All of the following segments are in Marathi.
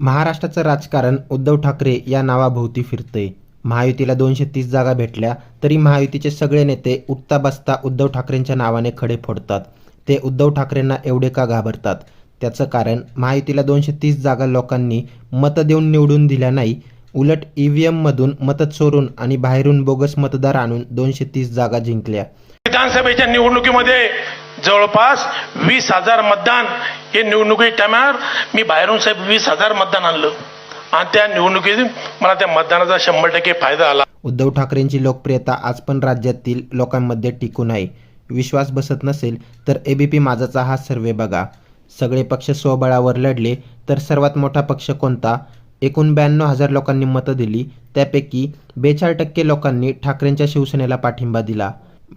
महाराष्ट्राचं राजकारण उद्धव ठाकरे या नावाभोवती फिरतंय. महायुतीला दोनशे तीस जागा भेटल्या तरी महायुतीचे सगळे नेते उठता बसता उद्धव ठाकरेंच्या नावाने खडे फोडतात. ते उद्धव ठाकरेंना एवढे का घाबरतात? त्याचं कारण महायुतीला दोनशे तीस जागा लोकांनी मतं देऊन निवडून दिल्या नाही. उलट ई व्ही एममधून मतं चोरून आणि बाहेरून बोगस मतदार आणून दोनशे तीस जागा जिंकल्या. विधानसभेच्या निवडणुकीमध्ये जवळपास वीस हजार मतदान हे निवडणुकी टायमावर मी बाहेरून साहेब वीस हजार मतदान आणलं. आणि त्या निवडणुकीत मला त्या मतदानाचा शंभर टक्के फायदा आला. उद्धव ठाकरेंची लोकप्रियता आज पण राज्यातील लोकांमध्ये टिकून आहे. विश्वास बसत नसेल तर एबीपी माझाचा हा सर्वे बघा. सगळे पक्ष स्वबळावर लढले तर सर्वात मोठा पक्ष कोणता? एकूण ब्याण्णव हजार लोकांनी मतं दिली. त्यापैकी बेचाळ टक्के लोकांनी ठाकरेंच्या शिवसेनेला पाठिंबा दिला.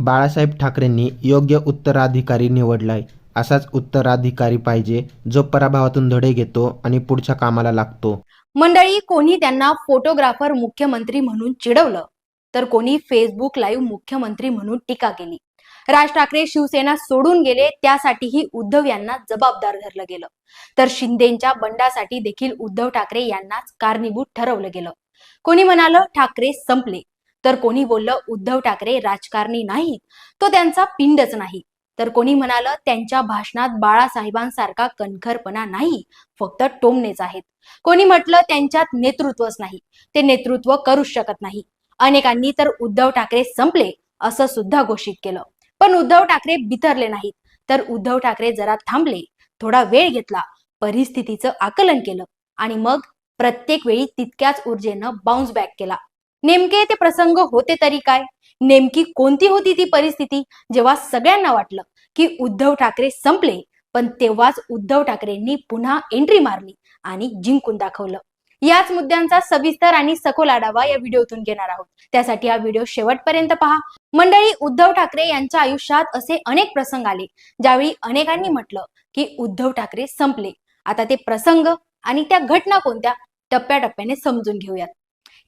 बाळासाहेब ठाकरेंनी योग्य उत्तराधिकारी निवडलाय असाच उत्तराधिकारी पाहिजे जो पराभवातून धडे घेतो आणि पुढच्या कामाला लागतो. मंडळी कोणी त्यांना फोटोग्राफर मुख्यमंत्री म्हणून चिडवलं तर कोणी फेसबुक लाईव्ह मुख्यमंत्री म्हणून टीका केली. राज ठाकरे शिवसेना सोडून गेले त्यासाठीही उद्धव यांना जबाबदार धरलं गेलं. तर शिंदेच्या बंडासाठी देखील उद्धव ठाकरे यांनाच कारणीभूत ठरवलं गेलं. कोणी म्हणालं ठाकरे संपले. तर कोणी बोललं उद्धव ठाकरे राजकारणी नाहीत. तो त्यांचा पिंडच नाही. तर कोणी म्हणालं त्यांच्या भाषणात बाळासाहेबांसारखा कणखरपणा नाही फक्त टोमणेच आहेत. कोणी म्हटलं त्यांच्यात नेतृत्वच नाही. ते नेतृत्व करूच शकत नाही. अनेकांनी तर उद्धव ठाकरे संपले असं सुद्धा घोषित केलं. पण उद्धव ठाकरे बिथरले नाहीत. तर उद्धव ठाकरे जरा थांबले थोडा वेळ घेतला परिस्थितीचं आकलन केलं आणि मग प्रत्येक वेळी तितक्याच ऊर्जेनं बाउन्स बॅक केला. नेमके ते प्रसंग होते तरी काय? नेमकी कोणती होती ती परिस्थिती? जेव्हा सगळ्यांना वाटलं की उद्धव ठाकरे संपले पण तेव्हाच उद्धव ठाकरेंनी पुन्हा एंट्री मारली आणि जिंकून दाखवलं. याच मुद्द्यांचा सविस्तर आणि सखोल आढावा या व्हिडिओतून घेणार आहोत. त्यासाठी हा व्हिडिओ शेवटपर्यंत पहा. मंडळी उद्धव ठाकरे यांच्या आयुष्यात असे अनेक प्रसंग आले ज्यावेळी अनेकांनी म्हटलं की उद्धव ठाकरे संपले. आता ते प्रसंग आणि त्या घटना कोणत्या? टप्प्याटप्प्याने समजून घेऊयात.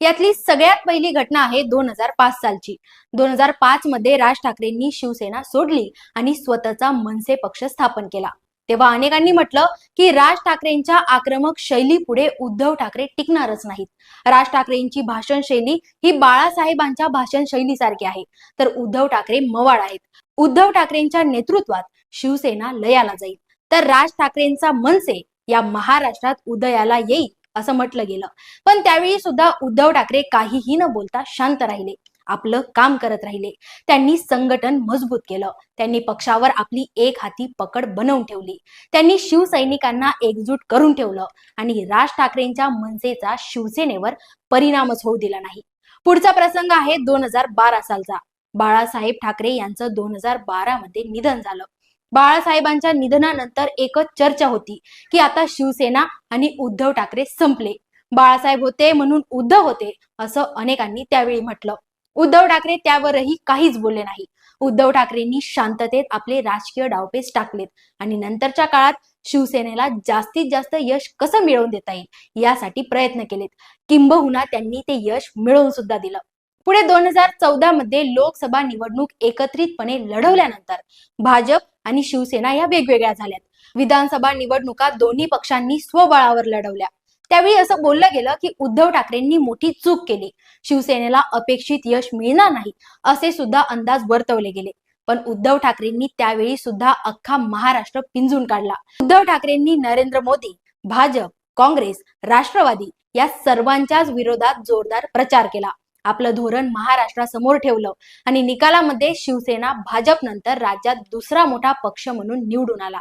यातली सगळ्यात पहिली घटना आहे दोन हजार पाच सालची. दोन हजार पाच मध्ये राज ठाकरेंनी शिवसेना सोडली आणि स्वतःचा मनसे पक्ष स्थापन केला. तेव्हा अनेकांनी म्हटलं की राज ठाकरेंच्या आक्रमक शैली पुढे उद्धव ठाकरे टिकणारच नाहीत. राज ठाकरेंची भाषण शैली ही बाळासाहेबांच्या भाषण शैलीसारखी आहे. तर उद्धव ठाकरे मवाळ आहेत. उद्धव ठाकरेंच्या नेतृत्वात शिवसेना लयाला जाईल. तर राज ठाकरेंचा मनसे या महाराष्ट्रात उदयाला येईल. असं म्हटलं गेलं. पण त्यावेळी सुद्धा उद्धव ठाकरे काहीही न बोलता शांत राहिले. आपलं काम करत राहिले. त्यांनी संघटन मजबूत केलं. त्यांनी पक्षावर आपली एक हाती पकड बनवून ठेवली. त्यांनी शिवसैनिकांना एकजूट करून ठेवलं. आणि राज ठाकरेंच्या मनसेचा शिवसेनेवर परिणामच होऊ दिला नाही. पुढचा प्रसंग आहे दोन हजार बारा सालचा. बाळासाहेब ठाकरे यांचं दोन हजार बारा मध्ये निधन झालं. बाळासाहेबांच्या निधनानंतर एकच चर्चा होती की आता शिवसेना आणि उद्धव ठाकरे संपले. बाळासाहेब होते म्हणून उद्धव होते असं अनेकांनी त्यावेळी म्हटलं. उद्धव ठाकरे त्यावरही काहीच बोलले नाही. उद्धव ठाकरेंनी शांततेत आपले राजकीय डावपेच टाकलेत आणि नंतरच्या काळात शिवसेनेला जास्तीत जास्त यश कसं मिळवून देता येईल यासाठी प्रयत्न केलेत. किंबहुना त्यांनी ते यश मिळवून सुद्धा दिलं. पुढे दोन हजार चौदा मध्ये लोकसभा निवडणूक एकत्रितपणे लढवल्यानंतर भाजप आणि शिवसेना या वेगवेगळ्या झाल्यात. विधानसभा निवडणुका दोन्ही पक्षांनी स्वबळावर लढवल्या. त्यावेळी असं बोललं गेलं की उद्धव ठाकरेंनी मोठी चूक केली. शिवसेनेला अपेक्षित यश मिळणार नाही असे सुद्धा अंदाज वर्तवले गेले. पण उद्धव ठाकरेंनी त्यावेळी सुद्धा अख्खा महाराष्ट्र पिंजून काढला. उद्धव ठाकरेंनी नरेंद्र मोदी भाजप काँग्रेस राष्ट्रवादी या सर्वांच्याच विरोधात जोरदार प्रचार केला. आपलं धोरण महाराष्ट्रासमोर ठेवलं आणि निकालामध्ये शिवसेना भाजप नंतर राज्यात दुसरा मोठा पक्ष म्हणून निवडून आला.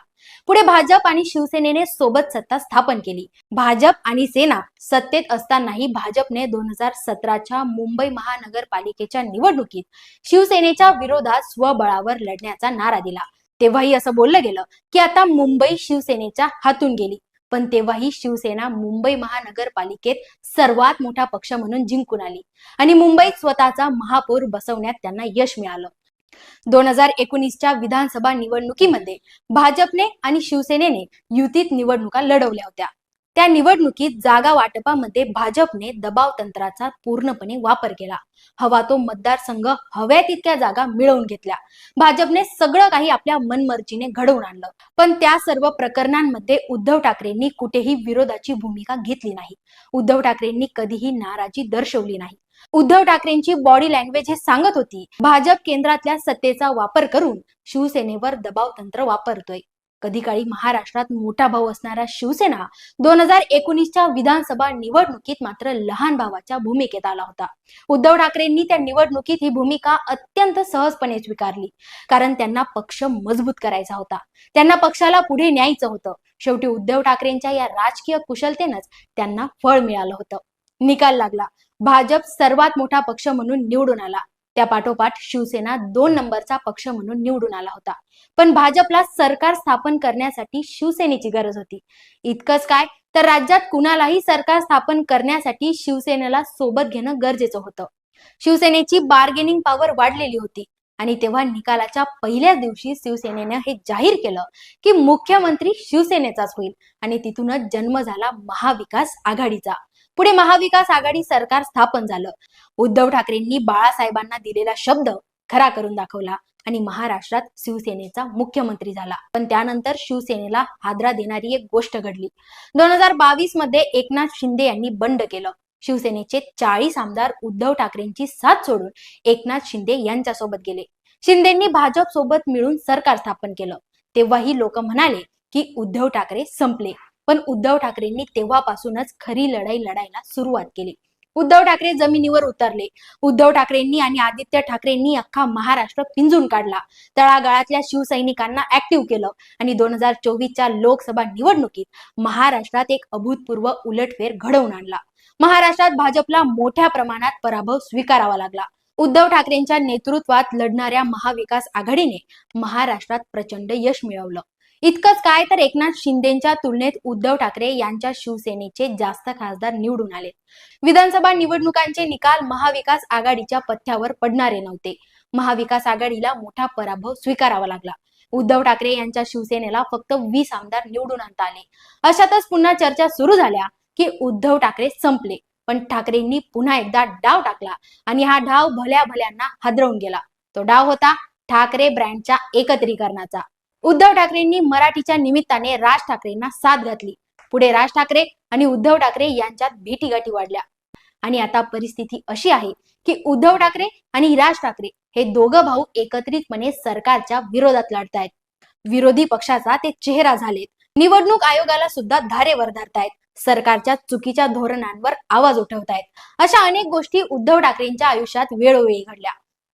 पुढे भाजप आणि शिवसेनेने सोबत सत्ता स्थापन केली. भाजप आणि सेना सत्तेत असतानाही भाजपने दोन हजार सतराच्या मुंबई महानगरपालिकेच्या निवडणुकीत शिवसेनेच्या विरोधात स्वबळावर लढण्याचा नारा दिला. तेव्हाही असं बोललं गेलं की आता मुंबई शिवसेनेच्या हातून गेली. पण तेव्हाही शिवसेना मुंबई महानगरपालिकेत सर्वात मोठा पक्ष म्हणून जिंकून आली. आणि मुंबईत स्वतःचा महापौर बसवण्यात त्यांना यश मिळालं. दोन हजार एकोणीसच्या विधानसभा निवडणुकीमध्ये भाजपने आणि शिवसेनेने युतीत निवडणुका लढवल्या होत्या. त्या निवडणुकीत जागा वाटपामध्ये भाजपने दबाव तंत्राचा पूर्णपणे वापर केला. हवा तो मतदारसंघ हव्या तितक्या जागा मिळवून घेतल्या. भाजपने सगळं काही आपल्या मनमर्जीने घडवून आणलं. पण त्या सर्व प्रकरणांमध्ये उद्धव ठाकरेंनी कुठेही विरोधाची भूमिका घेतली नाही. उद्धव ठाकरेंनी कधीही नाराजी दर्शवली नाही. उद्धव ठाकरेंची बॉडी लँग्वेज हे सांगत होती भाजप केंद्रातल्या सत्तेचा वापर करून शिवसेनेवर दबाव तंत्र वापरतोय. कधी काळी महाराष्ट्रात मोठा भाऊ असणारा शिवसेना दोन हजार एकोणीसच्या विधानसभा निवडणुकीत मात्र लहान भावाच्या भूमिकेत आला होता. उद्धव ठाकरेंनी त्या निवडणुकीत ही भूमिका अत्यंत सहजपणे स्वीकारली. कारण त्यांना पक्ष मजबूत करायचा होता. त्यांना पक्षाला पुढे न्यायचं होतं. शेवटी उद्धव ठाकरेंच्या या राजकीय कुशलतेनंच त्यांना फळ मिळालं होतं. निकाल लागला. भाजप सर्वात मोठा पक्ष म्हणून निवडून आला. त्या पाठोपाठ शिवसेना दोन नंबरचा पक्ष म्हणून निवडून आला होता. पण भाजपला सरकार स्थापन करण्यासाठी शिवसेनेची गरज होती. इतकंच काय तर राज्यात कुणालाही सरकार स्थापन करण्यासाठी शिवसेनेला सोबत घेणं गरजेचं होतं. शिवसेनेची बार्गेनिंग पॉवर वाढलेली होती आणि तेव्हा निकालाच्या पहिल्याच दिवशी शिवसेनेनं हे जाहीर केलं की मुख्यमंत्री शिवसेनेचाच होईल आणि तिथूनच जन्म झाला महाविकास आघाडीचा. पुढे महाविकास आघाडी सरकार स्थापन झालं. उद्धव ठाकरेंनी बाळासाहेबांना दिलेला शब्द खरा करून दाखवला आणि महाराष्ट्रात शिवसेनेचा मुख्यमंत्री झाला. पण त्यानंतर शिवसेनेला हादरा देणारी एक गोष्ट घडली. दोन हजार बावीसमध्ये एकनाथ शिंदे यांनी बंड केलं. शिवसेनेचे चाळीस आमदार उद्धव ठाकरेंची साथ सोडून एकनाथ शिंदे यांच्यासोबत गेले. शिंदेंनी भाजप सोबत मिळून सरकार स्थापन केलं. तेव्हाही लोक म्हणाले की उद्धव ठाकरे संपले. पण उद्धव ठाकरेंनी तेव्हापासूनच खरी लढाई लढायला सुरुवात केली. उद्धव ठाकरे जमिनीवर उतरले. उद्धव ठाकरेंनी आणि आदित्य ठाकरेंनी अख्खा महाराष्ट्र पिंजून काढला. तळागाळातल्या शिवसैनिकांना ऍक्टिव्ह केलं आणि दोन हजार चोवीसच्या लोकसभा निवडणुकीत महाराष्ट्रात एक अभूतपूर्व उलटफेर घडवून आणला. महाराष्ट्रात भाजपला मोठ्या प्रमाणात पराभव स्वीकारावा लागला. उद्धव ठाकरेंच्या नेतृत्वात लढणाऱ्या महाविकास आघाडीने महाराष्ट्रात प्रचंड यश मिळवलं. इतकंच काय तर एकनाथ शिंदेच्या तुलनेत उद्धव ठाकरे यांच्या शिवसेनेचे जास्त खासदार निवडून आले. विधानसभा निवडणुकांचे निकाल महाविकास आघाडीच्या पथ्यावर पडणारे नव्हते. महाविकास आघाडीला मोठा पराभव स्वीकारावा लागला. उद्धव ठाकरे यांच्या शिवसेनेला फक्त वीस आमदार निवडून आणता आले. अशातच पुन्हा चर्चा सुरू झाल्या की उद्धव ठाकरे संपले. पण ठाकरेंनी पुन्हा एकदा डाव टाकला आणि हा डाव भल्या भल्यांना हादरवून गेला. तो डाव होता ठाकरे ब्रँडच्या एकत्रीकरणाचा. उद्धव ठाकरेंनी मराठीच्या निमित्ताने राज ठाकरेंना साथ घातली. पुढे राज ठाकरे आणि उद्धव ठाकरे यांच्यात भेटीगाठी वाढल्या. आणि आता परिस्थिती अशी आहे की उद्धव ठाकरे आणि राज ठाकरे हे दोघं भाऊ एकत्रितपणे सरकारच्या विरोधात लढतायत. विरोधी पक्षाचा ते चेहरा झालेत. निवडणूक आयोगाला सुद्धा धारेवर धरतायत सरकारच्या चुकीच्या धोरणांवर आवाज उठवतायत. अशा अनेक गोष्टी उद्धव ठाकरेंच्या आयुष्यात वेळोवेळी घडल्या.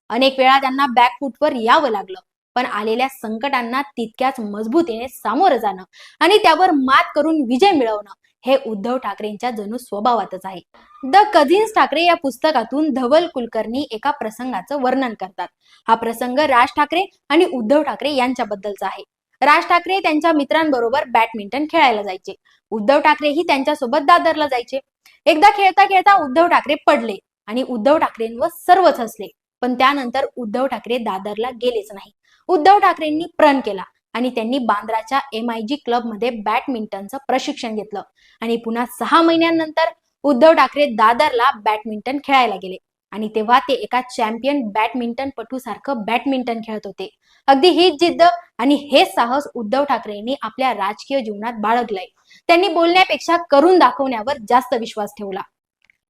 अनेक वेळा त्यांना बॅकफूटवर यावं लागलं. पण आलेल्या संकटांना तितक्याच मजबूतीने सामोरं जाणं आणि त्यावर मात करून विजय मिळवणं हे उद्धव ठाकरेंच्या जणू स्वभावातच आहे. द कझिन्स ठाकरे या पुस्तकातून धवल कुलकर्णी एका प्रसंगाचं वर्णन करतात. हा प्रसंग राज ठाकरे आणि उद्धव ठाकरे यांच्याबद्दलचा आहे. राज ठाकरे त्यांच्या मित्रांबरोबर बॅडमिंटन खेळायला जायचे. उद्धव ठाकरेही त्यांच्यासोबत दादरला जायचे. एकदा खेळता खेळता उद्धव ठाकरे पडले आणि उद्धव ठाकरेंवर सर्वच हसले. पण त्यानंतर उद्धव ठाकरे दादरला गेलेच नाही उद्धव ठाकरेंनी प्रण केला आणि त्यांनी बांद्राच्या एम आय जी क्लबमध्ये बॅडमिंटनचं प्रशिक्षण घेतलं. आणि पुन्हा सहा महिन्यांनंतर उद्धव ठाकरे दादरला बॅडमिंटन खेळायला गेले. आणि तेव्हा ते एका चॅम्पियन बॅडमिंटन पटू सारखं बॅडमिंटन खेळत होते. अगदी हीच जिद्द आणि हे साहस उद्धव ठाकरेंनी आपल्या राजकीय जीवनात बाळगलंय. त्यांनी बोलण्यापेक्षा करून दाखवण्यावर जास्त विश्वास ठेवला.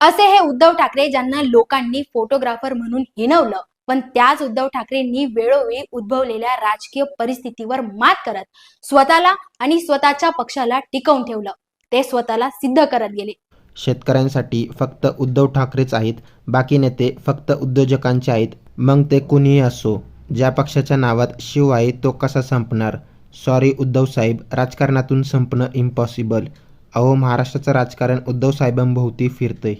असे हे उद्धव ठाकरे ज्यांना लोकांनी फोटोग्राफर म्हणून हिणवलं पण त्याच उद्धव ठाकरेंनी वेळोवेळी उद्भवलेल्या राजकीय परिस्थितीवर मात करत स्वतःला आणि स्वतःच्या पक्षाला टिकवून ठेवलं. ते स्वतःला सिद्ध करत गेले. शेतकऱ्यांसाठी फक्त उद्धव ठाकरेच आहेत बाकी नेते फक्त उद्योजकांचे आहेत. मग ते कुणीही असो ज्या पक्षाच्या नावात शिव आहे तो कसा संपणार? सॉरी उद्धव साहेब राजकारणातून संपणं इम्पॉसिबल अहो महाराष्ट्राचं राजकारण उद्धव साहेबांभोवती फिरतंय.